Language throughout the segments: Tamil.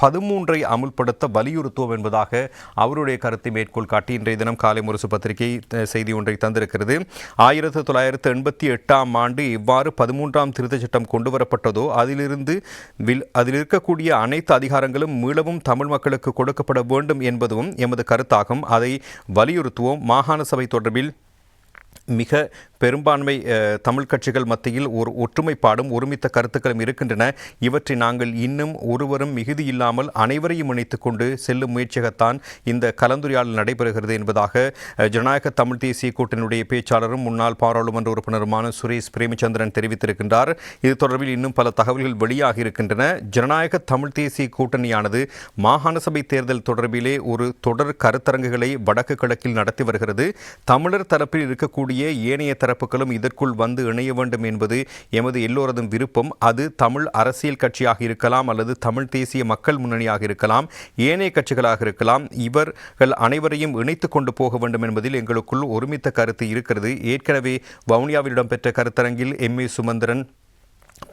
பதிமூன்றை அமுல்படுத்த வலியுறுத்துவோம் என்பதாக அவருடைய கருத்தை மேற்கோள் காட்டி இன்றைய தினம் காலை முரசு பத்திரிகை செய்தி ஒன்றை தந்திருக்கிறது. ஆயிரத்தி தொள்ளாயிரத்து எண்பத்தி எட்டாம் ஆண்டு இவ்வாறு பதிமூன்றாம் திருத்தச் சட்டம் கொண்டுவரப்பட்டதோ அதிலிருந்து வில் அதில் இருக்கக்கூடிய அனைத்து அதிகாரங்களும் மீளவும் தமிழ் மக்களுக்கு கொடுக்கப்பட வேண்டும் என்பதும் எமது கருத்தாகும். அதை வலியுறுத்துவோம். மாகாண சபை தொடர்பில் மிக பெரும்பான்மை தமிழ் கட்சிகள் மத்தியில் ஒரு ஒற்றுமைப்பாடும் ஒருமித்த கருத்துக்களும் இருக்கின்றன. இவற்றை நாங்கள் இன்னும் ஒருவரும் மிகுதி இல்லாமல் அனைவரையும் இணைத்து கொண்டு செல்லும் முயற்சியாகத்தான் இந்த கலந்துரையாடல் நடைபெறுகிறது என்பதாக ஜனநாயக தமிழ் தேசிய கூட்டணியுடைய பேச்சாளரும் முன்னாள் பாராளுமன்ற உறுப்பினருமான சுரேஷ் பிரேமச்சந்திரன் தெரிவித்திருக்கின்றார். இது தொடர்பில் இன்னும் பல தகவல்கள் வெளியாகி இருக்கின்றன. ஜனநாயக தமிழ் தேசிய கூட்டணியானது மாகாண சபை தேர்தல் தொடர்பிலே ஒரு தொடர் கருத்தரங்குகளை வடக்கு கிழக்கில் நடத்தி வருகிறது. தமிழர் தரப்பில் இருக்கக்கூடிய கூடிய ஏனைய தரப்புகளும் இதற்குள் வந்து இணைய வேண்டும் என்பது எமது எல்லோரதும் விருப்பம். அது தமிழ் அரசியல் கட்சியாக இருக்கலாம் அல்லது தமிழ் தேசிய மக்கள் முன்னணியாக இருக்கலாம் ஏனைய கட்சிகளாக இருக்கலாம். இவர்கள் அனைவரையும் இணைத்து கொண்டு போக வேண்டும் என்பதில் எங்களுக்குள் ஒருமித்த கருத்து இருக்கிறது. ஏற்கனவே வவுனியாவில் இடம்பெற்ற கருத்தரங்கில் எம் ஏ சுமந்திரன்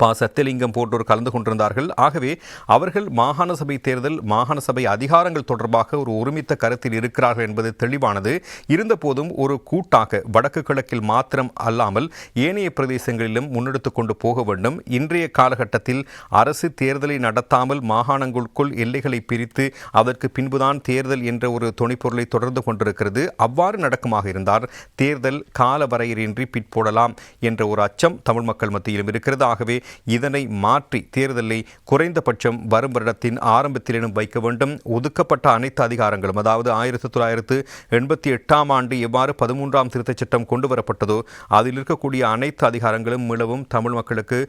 ப சத்தியலிங்கம் போன்றோர் கலந்து கொண்டிருந்தார்கள். ஆகவே அவர்கள் மாகாண சபை தேர்தல் மாகாண சபை அதிகாரங்கள் தொடர்பாக ஒரு ஒருமித்த கருத்தில் இருக்கிறார்கள் என்பது தெளிவானது. இருந்தபோதும் ஒரு கூட்டாக வடக்கு கிழக்கில் மாத்திரம் அல்லாமல் ஏனைய பிரதேசங்களிலும் முன்னெடுத்து கொண்டு போக வேண்டும். இன்றைய காலகட்டத்தில் அரசு தேர்தலை நடத்தாமல் மாகாணங்களுக்குள் எல்லைகளை பிரித்து அதற்கு பின்புதான் தேர்தல் என்ற ஒரு துணைப்பொருளை தொடர்ந்து கொண்டிருக்கிறது. அவ்வாறு நடக்குமாக இருந்தால் தேர்தல் கால வரையறையின்றி பிற்போடலாம் என்ற ஒரு அச்சம் தமிழ் மக்கள் மத்தியிலும் இருக்கிறது. ஆகவே இதனை மாற்றி தேர்தலை குறைந்தபட்சம் வரும் வருடத்தின் ஆரம்பத்திலும் வைக்க வேண்டும். ஒதுக்கப்பட்ட அனைத்து அதிகாரங்களும் அதாவது ஆயிரத்தி தொள்ளாயிரத்து எண்பத்தி எட்டாம் ஆண்டு எவ்வாறு பதிமூன்றாம் திருத்தச் சட்டம் கொண்டு வரப்பட்டதோ அதில் இருக்கக்கூடிய அனைத்து அதிகாரங்களும் மீளவும் தமிழ் மக்களுக்கு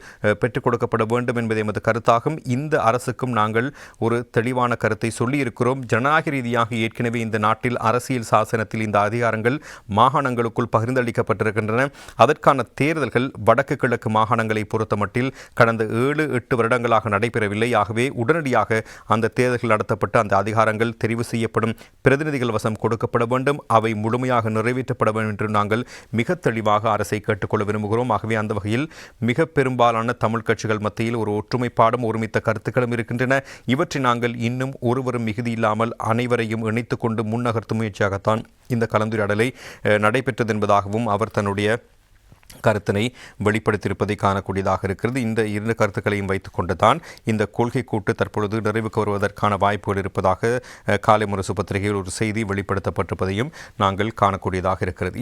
பெற்றுக் கொடுக்கப்பட வேண்டும் என்பது எமது கருத்தாகும். இந்த அரசுக்கும் நாங்கள் ஒரு தெளிவான கருத்தை சொல்லியிருக்கிறோம். ஜனநாயக ரீதியாக ஏற்கனவே இந்த நாட்டில் அரசியல் சாசனத்தில் இந்த அதிகாரங்கள் மாகாணங்களுக்குள் பகிர்ந்தளிக்கப்பட்டிருக்கின்றன. அதற்கான தேர்தல்கள் வடக்கு கிழக்கு மாகாணங்களை மாவட்டத்தில் கடந்த ஏழு எட்டு வருடங்களாக நடைபெறவில்லை. ஆகவே உடனடியாக அந்த தேர்தல்கள் நடத்தப்பட்டு அந்த அதிகாரங்கள் தெரிவு செய்யப்படும். பிரதிநிதிகள் வசம் கொடுக்கப்பட வேண்டும். அவை முழுமையாக நிறைவேற்றப்பட வேண்டும் என்று நாங்கள் மிக தெளிவாக அரசை கேட்டுக்கொள்ள விரும்புகிறோம். ஆகவே அந்த வகையில் மிக பெரும்பாலான தமிழ் கட்சிகள் மத்தியில் ஒரு ஒற்றுமைப்பாடும் ஒருமித்த கருத்துக்களும் இருக்கின்றன. இவற்றை நாங்கள் இன்னும் ஒருவரும் மிகுதி இல்லாமல் அனைவரையும் இணைத்துக்கொண்டு முன்னகர்த்தும் முயற்சியாகத்தான் இந்த கலந்துரையாடலை நடைபெற்றது என்பதாகவும் அவர் தன்னுடைய கருத்தினை வெளிப்படுத்தியிருப்பதை காணக்கூடியதாக இருக்கிறது. இந்த இரண்டு கருத்துக்களையும் வைத்துக்கொண்டு தான் இந்த கொள்கை கூட்டு தற்பொழுது நிறைவுக்கு வருவதற்கான வாய்ப்புகள் இருப்பதாக காலை முரசு பத்திரிகையில் ஒரு செய்தி வெளிப்படுத்தப்பட்டிருப்பதையும் நாங்கள் காணக்கூடியதாக இருக்கிறது.